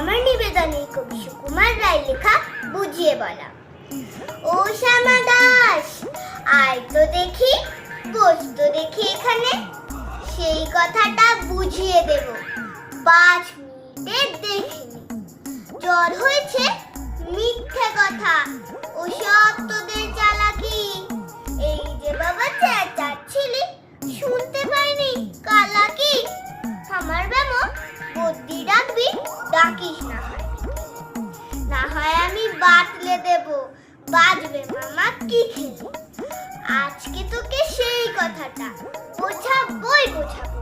আমার নিবেদনে কবি সুকুমার রায় লেখা বুঝিয়ে বলা। ও শ্যামা দাস, আয় তো দেখি, বস দেখি এখানে। সেই কথাটা বুঝিয়ে দেব, পাঁচ মিনিটে দেখিনি জ্বর হয়েছে, মিথ্যে কথা ও ডাকিস না না হয় আমি বাতলে দেব। বাজবে মামা কি খেলে আজকে তোকে সেই কথাটা বোঝাবই বোঝাবো।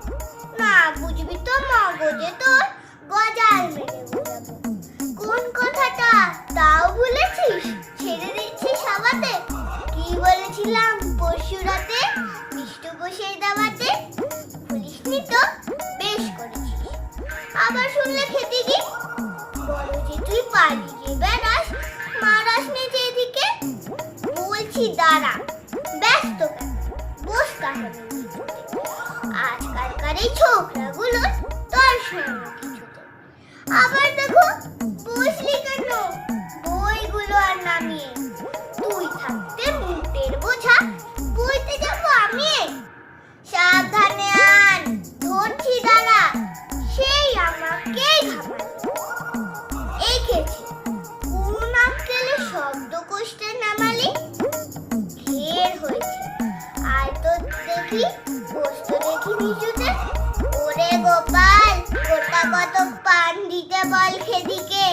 না বুঝবি তো মগজে তোর গজাল মেরে কোন কথাটা তাও ভুলেছিস ছেড়ে দিচ্ছিস আবাতে কি বলেছিলাম পরশু রাতে? মিষ্টু বসে দাবাতে ভুলিসনি তো? বেশ করেছিস। আবার শুনলে খেতে কি বলছি দাঁড়া। ব্যস্ত বস তাহলে আজকালকার এই ছোকরাগুলো তোর সঙ্গে আবার দেখো দেখি বস্তু ওরে গোপাল গোটা কত পান দিতে বল খেদিকে।